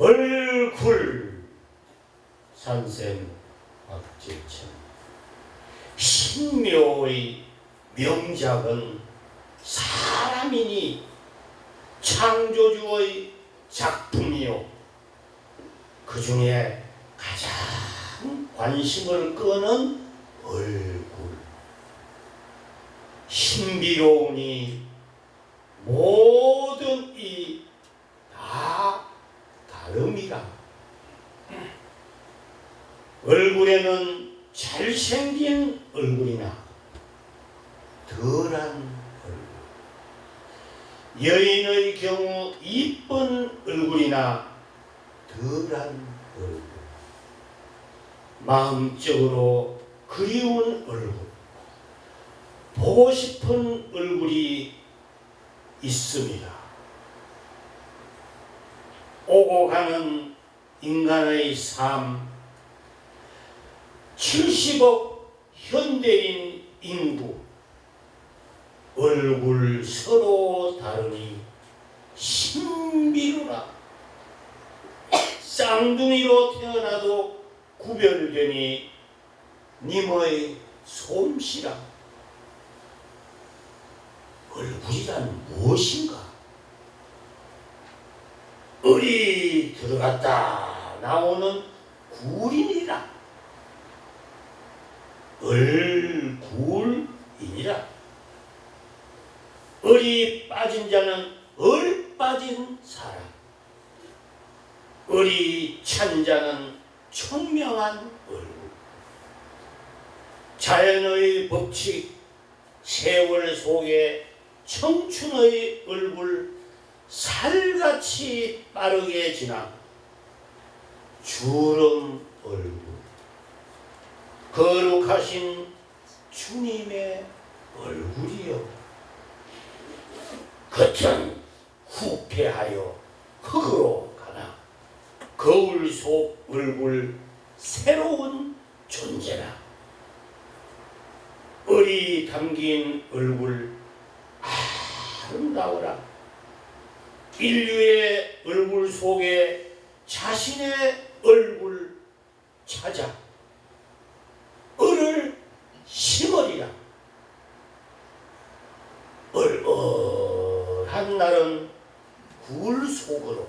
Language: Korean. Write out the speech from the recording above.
얼굴. 산샘 박질천 신묘의 명작은 사람이니 창조주의 작품이요. 그 중에 가장 관심을 끄는 얼굴. 신비로우니 모든 이 다 다름이라 얼굴에는 잘생긴 얼굴이나 덜한 얼굴 여인의 경우 이쁜 얼굴이나 덜한 얼굴 마음적으로 그리운 얼굴 보고 싶은 얼굴이 있습니다. 오고 가는 인간의 삶 70억 현대인 인구 얼굴 서로 다르니 신비로라. 쌍둥이로 태어나도 구별되니 님의 솜씨라. 얼굴이란 무엇인가? 을이 들어갔다 나오는 굴이니라. 얼굴이니라. 을이 빠진 자는 을 빠진 사람. 을이 찬 자는 총명한 얼굴. 자연의 법칙 세월 속에 청춘의 얼굴 살같이 빠르게 지나 주름 얼굴. 거룩하신 주님의 얼굴이요. 겉은 후패하여 흙으로 가나 거울 속 얼굴 새로운 존재라. 을이 담긴 얼굴 아름다워라. 인류의 얼굴 속에 자신의 얼굴 찾아 을을 심으리라. 얼얼한 날은 굴 속으로